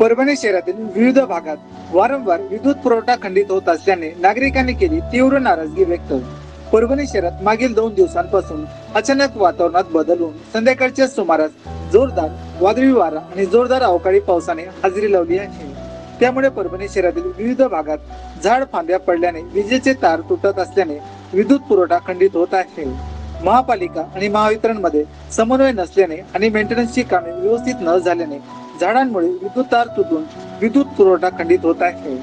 परभणी शहरातील विविध भागात वारंवार विद्युत पुरवठा खंडित होत असल्याने नागरिकांनी केली तीव्र नाराजगी व्यक्त. परभणी शहरात मागील दोन दिवसांपासून अचानक वातावरणात बदल होऊन संध्याकाळच्या सुमारास जोरदार वादळी वारा आणि जोरदार अवकाळी पावसाने हजेरी लावली आहे. त्यामुळे परभणी शहरातील विविध भागात झाड फांद्या पडल्याने विजेचे तार तुटत असल्याने विद्युत पुरवठा खंडित होत आहे. महापालिका आणि महावितरणमध्ये समन्वय नसल्याने आणि मेंटेनन्सची कामे व्यवस्थित न झाल्याने झाडांमुळे विद्युत तार तुटून विद्युत पुरवठा खंडित होत आहे.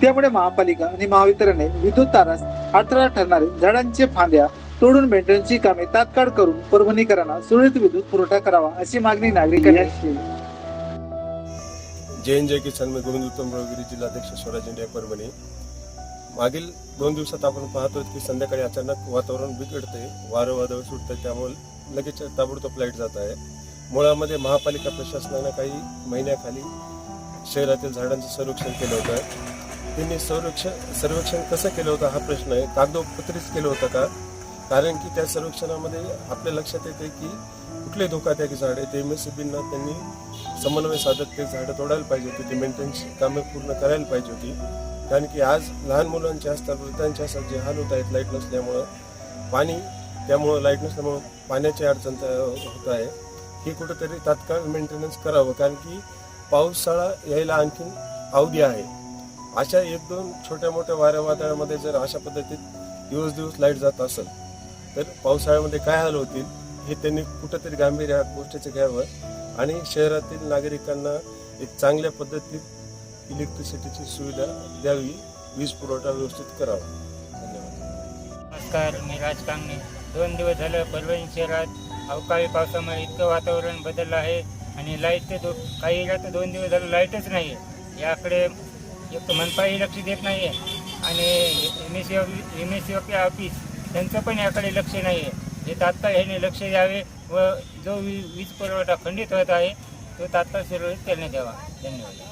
त्यामुळे महापालिका आणि महावितरणने विद्युत तारास अडथळा ठरणारे झाडांचे फांद्या तोडून मेंटेनन्सची कामे तात्काळ करून परभणीकरांना सुरळीत विद्युत पुरवठा करावा अशी मागणी नागरिकांनी केली. जे जय किसान. मी गोविंद उत्तम रावगिरी जिल्हाध्यक्ष स्वराज इंडिया परभणी. मागील दोन दिवसात आपण पाहतो की संध्याकाळी अचानक वातावरण बिघडते वारं वादळ सुटतं त्यामुळे लगेच ताबडतोब लाइट जात आहे. मुळामध्ये महापालिका प्रशासनानं काही महिन्याखाली शहरातील झाडांचं संरक्षण केलं होतं. त्यांनी संरक्षण सर्वेक्षण कसं केलं होतं हा प्रश्न आहे. कागदोपत्रीच केलं होतं का? कारण की त्या सर्वेक्षणामध्ये आपल्या लक्षात येते की कुठले धोकादायक झाड आहे ते एम एस त्यांनी समन्वय साधत ते झाडं तोडायला पाहिजे होती. ते मेंटेनन्स कामे पूर्ण करायला पाहिजे होती. कारण की आज लहान मुलांचे असतात वृद्धांचे असतात जे हाल होत आहेत लाइट नसल्यामुळं पाणी त्यामुळं लाइट नसल्यामुळं पाण्याची अडचण होत आहे. हे कुठंतरी तात्काळ मेंटेनन्स करावं कारण की पावसाळा यायला आणखीन अवधी आहे. अशा एक दोन छोट्या मोठ्या वाऱ्या वादळामध्ये जर अशा पद्धतीत दिवस दिवस लाइट जात असेल तर पावसाळ्यामध्ये काय हाल होतील हे त्यांनी कुठंतरी गांभीर्य गोष्टीचं घ्यावं. आणि शहरातील नागरिकांना एक चांगल्या पद्धतीत इलेक्ट्रिसिटीची सुविधा द्यावी वीज पुरवठा व्यवस्थित करावा. धन्यवाद. नमस्कार मी राजकांगणे दोन दिवस झालं परभणी शहरात अवकाळी पावसामुळे इतकं वातावरण बदललं आहे आणि लाईटचे दो काही एरियात तर दोन दिवस झालं लाईटच नाही आहे याकडे एक तर मनपाही लक्ष देत नाही आहे आणि M S C M S C office त्यांचं पण याकडे लक्ष नाही आहे हे तात्काळ ह्याने लक्ष द्यावे व जो वी वीज पुरवठा खंडित होत आहे तो तात्काळ सुरळीत करण्यात यावा. धन्यवाद.